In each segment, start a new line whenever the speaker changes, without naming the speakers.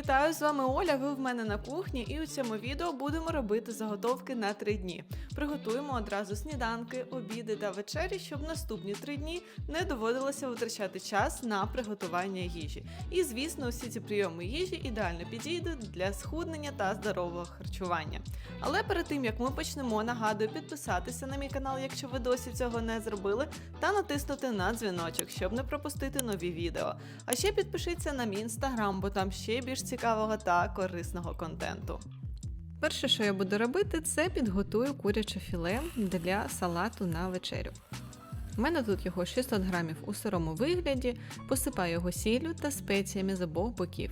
вітаю! З вами Оля. Ви в мене на кухні, і у цьому відео будемо робити заготовки на три дні. Приготуємо одразу сніданки, обіди та вечері, щоб наступні три дні не доводилося витрачати час на приготування їжі. І звісно, усі ці прийоми їжі ідеально підійдуть для схуднення та здорового харчування. Але перед тим як ми почнемо, нагадую підписатися на мій канал, якщо ви досі цього не зробили, та натиснути на дзвіночок, щоб не пропустити нові відео. А ще підпишіться на мій інстаграм, бо там ще більш цікавого та корисного контенту.
Перше, що я буду робити, це підготую куряче філе для салату на вечерю. У мене тут його 600 грамів у сирому вигляді, посипаю його сіллю та спеціями з обох боків.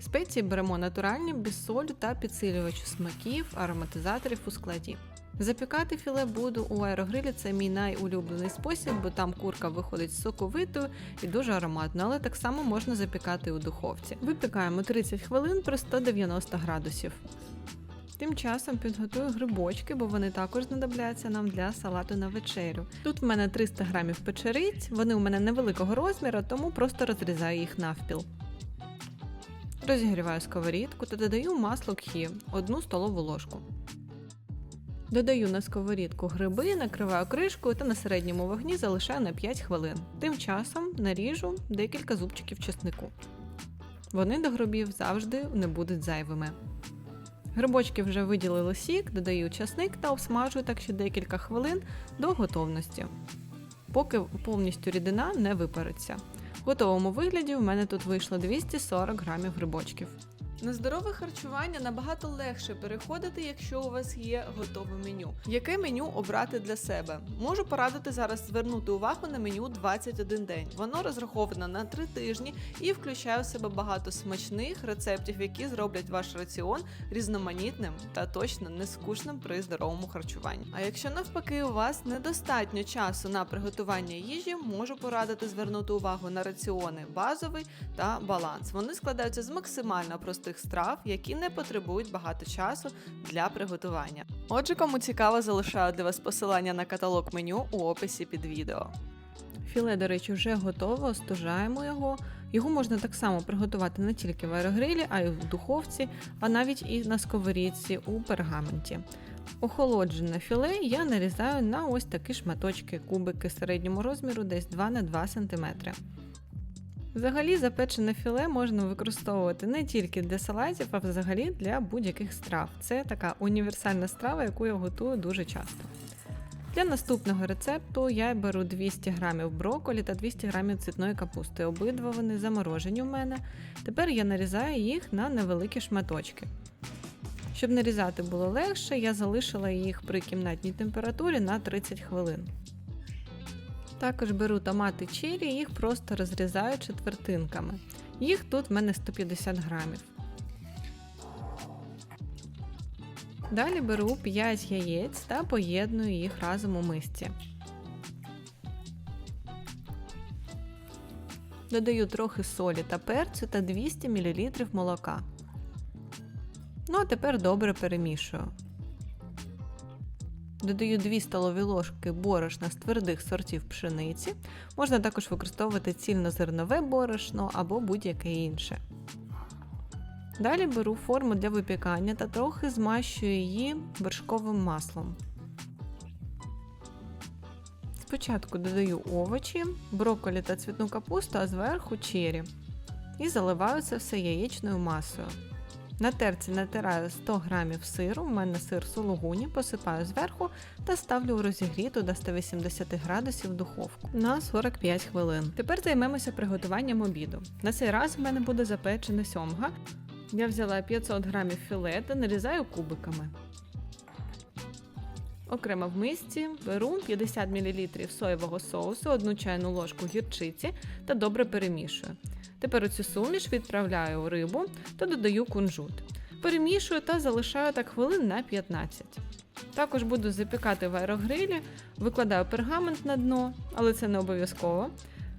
Спеції беремо натуральні, без солі та підсилювачу смаків, ароматизаторів у складі. Запікати філе буду у аерогрилі, це мій найулюблений спосіб, бо там курка виходить соковитою і дуже ароматно, але так само можна запікати у духовці. Випікаємо 30 хвилин при 190 градусів. Тим часом підготую грибочки, бо вони також знадобляться нам для салату на вечерю. Тут в мене 300 грамів печериць, вони у мене невеликого розміру, тому просто розрізаю їх навпіл. Розігріваю сковорідку та додаю масло кхі, одну столову ложку. Додаю на сковорідку гриби, накриваю кришкою та на середньому вогні залишаю на 5 хвилин. Тим часом наріжу декілька зубчиків чеснику. Вони до грибів завжди не будуть зайвими. Грибочки вже виділили сік, додаю часник та обсмажую так ще декілька хвилин до готовності, поки повністю рідина не випариться. В готовому вигляді в мене тут вийшло 240 грамів грибочків.
На здорове харчування набагато легше переходити, якщо у вас є готове меню. Яке меню обрати для себе? Можу порадити зараз звернути увагу на меню 21 день. Воно розраховане на 3 тижні і включає в себе багато смачних рецептів, які зроблять ваш раціон різноманітним та точно не скучним при здоровому харчуванні. А якщо навпаки у вас недостатньо часу на приготування їжі, можу порадити звернути увагу на раціони базовий та баланс. Вони складаються з максимально простих страв, які не потребують багато часу для приготування. Отже, кому цікаво, залишаю для вас посилання на каталог меню у описі під відео.
Філе, до речі, вже готово, остужаємо його. Його можна так само приготувати не тільки в аерогрилі, а й в духовці, а навіть і на сковорідці у пергаменті. Охолоджене філе я нарізаю на ось такі шматочки, кубики середньому розміру, десь 2 на 2 см. Взагалі, запечене філе можна використовувати не тільки для салатів, а взагалі для будь-яких страв. Це така універсальна страва, яку я готую дуже часто. Для наступного рецепту я беру 200 г брокколі та 200 г цвітної капусти. Обидва вони заморожені у мене. Тепер я нарізаю їх на невеликі шматочки. Щоб нарізати було легше, я залишила їх при кімнатній температурі на 30 хвилин. Також беру томати чилі, їх просто розрізаю четвертинками. Їх тут в мене 150 грамів. Далі беру 5 яєць та поєдную їх разом у мисці. Додаю трохи солі та перцю та 200 мл молока. Ну а тепер добре перемішую. Додаю 2 столові ложки борошна з твердих сортів пшениці. Можна також використовувати цільнозернове борошно або будь-яке інше. Далі беру форму для випікання та трохи змащую її вершковим маслом. Спочатку додаю овочі, брокколі та цвітну капусту, а зверху чері. І заливаю це все яєчною масою. На терці натираю 100 грамів сиру, у мене сир сулугуні, посипаю зверху та ставлю у розігріту до 180 градусів духовку на 45 хвилин. Тепер займемося приготуванням обіду. На цей раз в мене буде запечена сьомга. Я взяла 500 грамів філе та нарізаю кубиками. Окремо в мисці беру 50 мл соєвого соусу, 1 чайну ложку гірчиці та добре перемішую. Тепер у цю суміш відправляю у рибу та додаю кунжут. Перемішую та залишаю так хвилин на 15. Також буду запікати в аерогрилі, викладаю пергамент на дно, але це не обов'язково.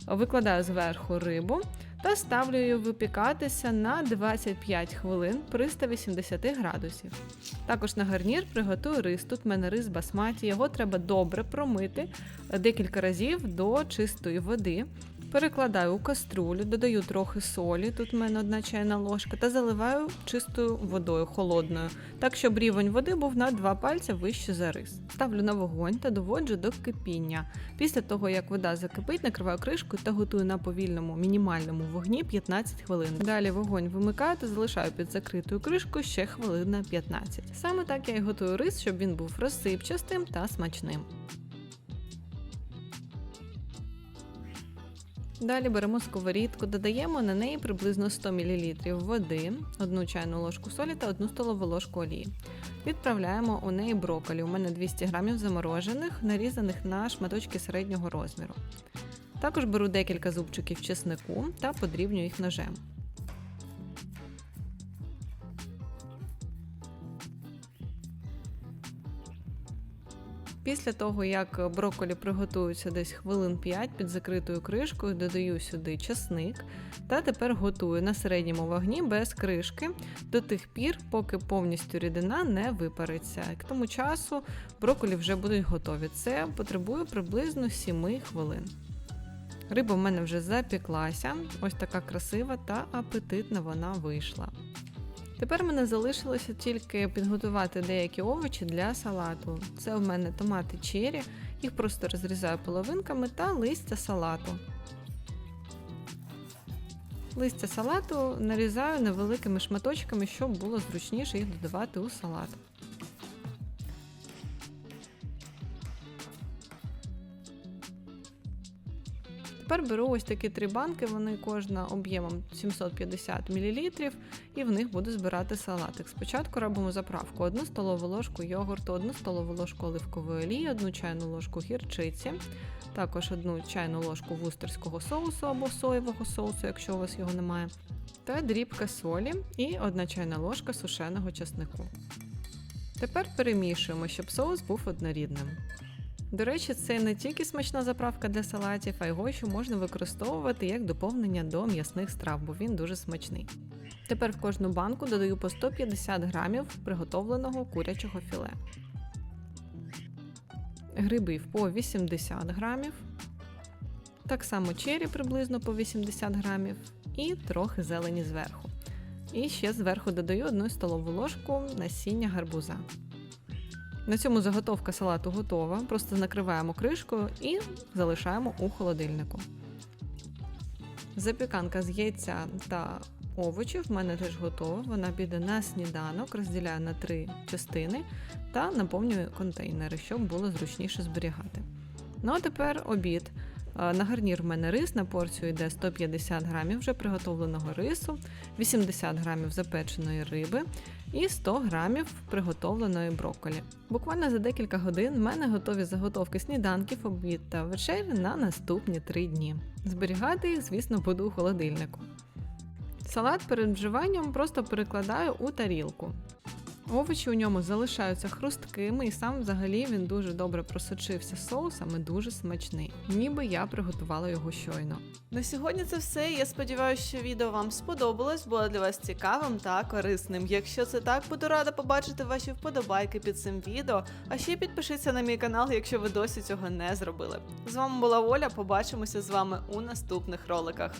Викладаю зверху рибу та ставлю її випікатися на 25 хвилин при 180 градусів. Також на гарнір приготую рис. Тут в мене рис басматі, його треба добре промити декілька разів до чистої води. Перекладаю у каструлю, додаю трохи солі, тут в мене одна чайна ложка, та заливаю чистою водою холодною, так щоб рівень води був на 2 пальця вище за рис. Ставлю на вогонь та доводжу до кипіння. Після того, як вода закипить, накриваю кришкою та готую на повільному мінімальному вогні 15 хвилин. Далі вогонь вимикаю та залишаю під закритою кришкою ще хвилин на 15. Саме так я і готую рис, щоб він був розсипчастим та смачним. Далі беремо сковорідку, додаємо на неї приблизно 100 мл води, 1 чайну ложку солі та 1 столову ложку олії. Відправляємо у неї брокколі. У мене 200 грамів заморожених, нарізаних на шматочки середнього розміру. Також беру декілька зубчиків чеснику та подрібню їх ножем. Після того, як брокколі приготуються десь хвилин 5 під закритою кришкою, додаю сюди часник та тепер готую на середньому вогні без кришки до тих пір, поки повністю рідина не випариться. К тому часу брокколі вже будуть готові. Це потребує приблизно 7 хвилин. Риба в мене вже запіклася, ось така красива та апетитна вона вийшла. Тепер мене залишилося тільки підготувати деякі овочі для салату. Це в мене томати чері, їх просто розрізаю половинками та листя салату. Листя салату нарізаю невеликими шматочками, щоб було зручніше їх додавати у салат. Тепер беру ось такі три банки, вони кожна об'ємом 750 мл, і в них буду збирати салатик. Спочатку робимо заправку: 1 столову ложку йогурту, 1 столову ложку оливкової олії, 1 чайну ложку гірчиці, також 1 чайну ложку вустерського соусу або соєвого соусу, якщо у вас його немає, та дрібка солі і 1 чайна ложка сушеного часнику. Тепер перемішуємо, щоб соус був однорідним. До речі, це не тільки смачна заправка для салатів, а його ще можна використовувати як доповнення до м'ясних страв, бо він дуже смачний. Тепер в кожну банку додаю по 150 грамів приготовленого курячого філе. Грибів по 80 грамів. Так само чері приблизно по 80 грамів і трохи зелені зверху. І ще зверху додаю 1 столову ложку насіння гарбуза. На цьому заготовка салату готова. Просто накриваємо кришкою і залишаємо у холодильнику. Запіканка з яйця та овочів в мене теж готова. Вона піде на сніданок, розділяю на три частини та наповнюю контейнери, щоб було зручніше зберігати. Ну а тепер обід. Е, На гарнір в мене рис на порцію йде 150 грамів вже приготовленого рису, 80 грамів запеченої риби і 100 грамів приготовленої брокколі. Буквально за декілька годин в мене готові заготовки сніданків, обід та вечері на наступні 3 дні. Зберігати їх, звісно, буду у холодильнику. Салат перед вживанням просто перекладаю у тарілку. Овочі у ньому залишаються хрусткими, і сам взагалі він дуже добре просочився соусом і дуже смачний, ніби я приготувала його щойно.
На сьогодні це все. Я сподіваюся, що відео вам сподобалось, було для вас цікавим та корисним. Якщо це так, буду рада побачити ваші вподобайки під цим відео. А ще підпишіться на мій канал, якщо ви досі цього не зробили. З вами була Оля. Побачимося з вами у наступних роликах.